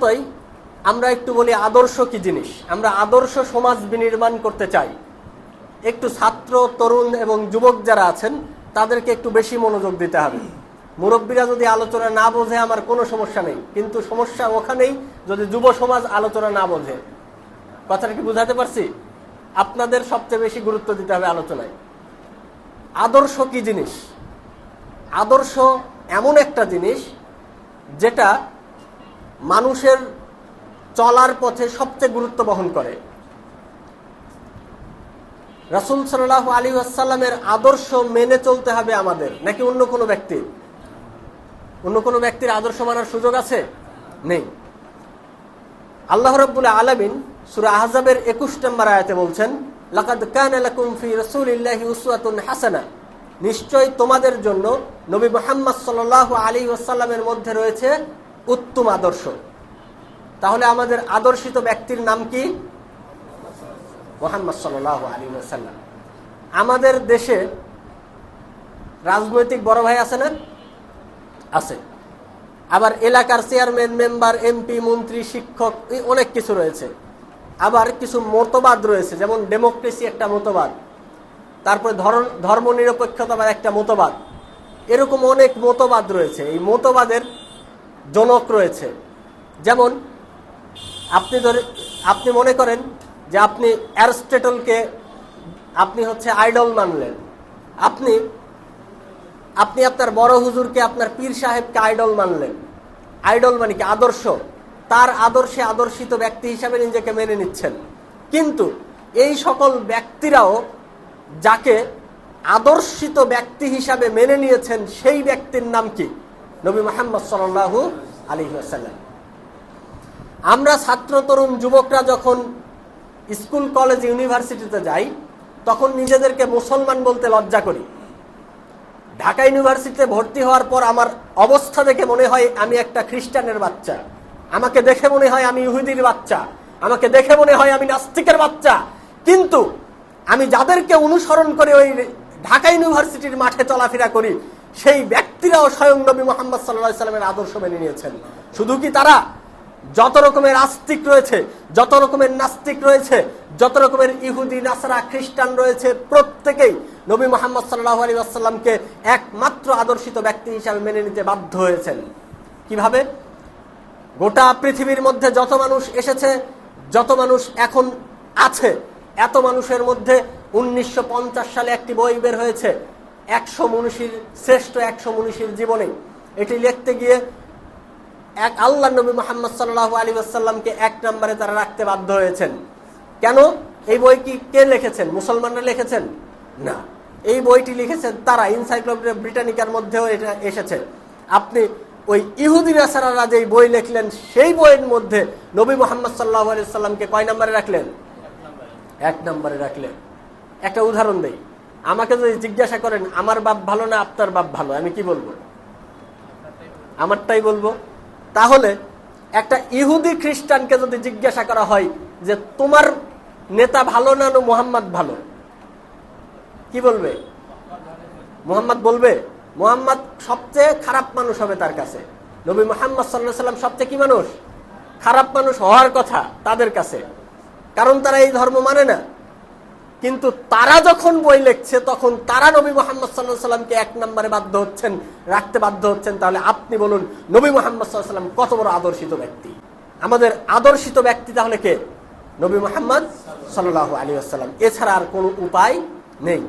তাই আমরা একটু বলি আদর্শ কি জিনিস? আমরা আদর্শ সমাজ বিনির্মাণ করতে চাই। একটু ছাত্র, তরুণ এবং যুবক যারা আছেন, তাদেরকে একটু বেশি মনোযোগ দিতে হবে। মুরব্বীরা যদি আলোচনা না বোঝে, আমার কোনো সমস্যা নেই। কিন্তু সমস্যা ওখানেই যদি যুব সমাজ আলোচনা না বোঝে। কথাটা কি বুঝাতে পারছি? আপনাদের সবচেয়ে বেশি গুরুত্ব দিতে হবে আলোচনায়। আদর্শ কি জিনিস? আদর্শ এমন একটা জিনিস যেটা মানুষের চলার পথে সবচেয়ে গুরুত্ব বহন করে। রাসুল সাল্লাহ আলী আসাল্লামের আদর্শ মেনে চলতে হবে আমাদের। নাকি অন্য কোনো ব্যক্তির অন্য কোনো ব্যক্তির আদর্শ মানার সুযোগ আছে? নেই। আল্লাহ রব্বুল আলমিন সুরা আহজাবের একুশ নম্বর আয়াতে বলছেন, লাকাদ কান লাকুম ফি রাসূলিল্লাহি উসওয়াতুন হাসানা। নিশ্চয় তোমাদের জন্য নবী মুহাম্মদ সাল্লাল্লাহু আলাইহি ওয়াসাল্লামের মধ্যে রয়েছে উত্তম আদর্শ। তাহলে আমাদের আদর্শিত ব্যক্তির নাম কি? মোহাম্মদ সাল্লাল্লাহু আলাইহি ওয়াসাল্লাম। আমাদের দেশে রাজনৈতিক বড় ভাই আছে না? আছে। আবার এলাকার চেয়ারম্যান, মেম্বার, এমপি, মন্ত্রী, শিক্ষক অনেক কিছু রয়েছে। আবার কিছু মতবাদ রয়েছে, যেমন ডেমোক্রেসি একটা মতবাদ, তারপরে ধর্ম নিরপেক্ষতাবাদ একটা মতবাদ। এরকম অনেক মতবাদ রয়েছে। এই মতবাদের জনক রয়েছে। যেমন, আপনি ধরে, আপনি মনে করেন যে আপনি অ্যারস্টেটলকে, আপনি হচ্ছে আইডল মানলেন। আপনি আপনি আপনার বড় হুজুরকে, আপনার পীর সাহেবকে আইডল মানলেন। আইডল মানে কি? আদর্শ। তার আদর্শে আদর্শিত ব্যক্তি হিসাবে নিজেকে মেনে নিচ্ছেন। কিন্তু এই সকল ব্যক্তিরাও যাকে আদর্শিত ব্যক্তি হিসাবে মেনে নিয়েছেন সেই ব্যক্তির নাম কি? নবী মোহাম্মদ সাল্লাহু আলী আসাল্লাম আমরা ছাত্র তরুণ যুবকরা যখন স্কুল, কলেজ, ইউনিভার্সিটিতে যাই, তখন নিজেদেরকে মুসলমান বলতে লজ্জা করি। ঢাকা ইউনিভার্সিটিতে ভর্তি হওয়ার পর আমার অবস্থা দেখে মনে হয় আমি একটা খ্রিস্টানের বাচ্চা। আমাকে দেখে মনে হয় আমি ইহুদির বাচ্চা। আমাকে দেখে মনে হয় আমি নাস্তিকের বাচ্চা। কিন্তু আমি যাদেরকে অনুসরণ করে ওই ঢাকা ইউনিভার্সিটির মাঠে চলাফেরা করি সেই ব্যক্তিরাও স্বয়ং নবী মোহাম্মদ সাল্লাহ সাল্লামের আদর্শ মেনে নিয়েছেন। শুধু কি তারা যত রকমের আস্তিক রয়েছে, যত রকমের নাস্তিক রয়েছে, যত রকমের ইহুদি, নাসারা, খ্রিস্টান রয়েছে, প্রত্যেকেই নবী মোহাম্মদ সাল্লাহ আলী আসাল্লামকে একমাত্র আদর্শিত ব্যক্তি হিসাবে মেনে নিতে বাধ্য হয়েছেন। কীভাবে? গোটা পৃথিবীর মধ্যে যত মানুষ এসেছে, যত মানুষ এখন আছে, এত মানুষের মধ্যে উনিশশো পঞ্চাশ সালে একটি বই বের হয়েছে। একশো মনীষীর, শ্রেষ্ঠ একশো মনীষীর জীবনে এটি লিখতে গিয়ে এক আল্লাহ নবী মোহাম্মদ সাল্লাহ আলী আসাল্লামকে এক নম্বরে তারা রাখতে বাধ্য হয়েছেন। কেন? এই বই কি কে লিখেছেন? মুসলমানরা লিখেছেন? না। এই বইটি লিখেছেন তারা ইনসাইক্লোপিডিয়া ব্রিটানিকার মধ্যেও এটা এসেছে। আপনি ওই ইহুদি নাসারারা যেই বই লিখলেন, সেই বইয়ের মধ্যে নবী মোহাম্মদ সাল্লাহ আলি সাল্লামকে কয় নম্বরে রাখলেন? এক নম্বরে রাখলেন। একটা উদাহরণ দেই। আমাকে যদি জিজ্ঞাসা করেন, আমার বাপ ভালো না আপনার বাপ ভালো? আমি কি বলব? আমারটাই বলব। তাহলে একটা ইহুদি খ্রিস্টানকে যদি জিজ্ঞাসা করা হয় যে, তোমার নেতা ভালো না না মোহাম্মদ ভালো? কি বলবে? মোহাম্মদ বলবে, মোহাম্মদ সবচেয়ে খারাপ মানুষ হবে তার কাছে। নবী মোহাম্মদ সাল্লাহ সাল্লাম সবচেয়ে কি মানুষ? খারাপ মানুষ হওয়ার কথা তাদের কাছে। কারণ তারা এই ধর্ম মানে না। কিন্তু তারা যখন বই লিখছে, তখন তারা নবী মোহাম্মদ সাল্লাহ সাল্লামকে এক নম্বরে বাধ্য হচ্ছেন, রাখতে বাধ্য হচ্ছেন। তাহলে আপনি বলুন, নবী মোহাম্মদ সাল্লাহ সাল্লাম কত বড় আদর্শিত ব্যক্তি? আমাদের আদর্শিত ব্যক্তি তাহলে কে? নবী মোহাম্মদ সাল্লাহ আলী আসসালাম এছাড়া আর কোনো উপায় নেই।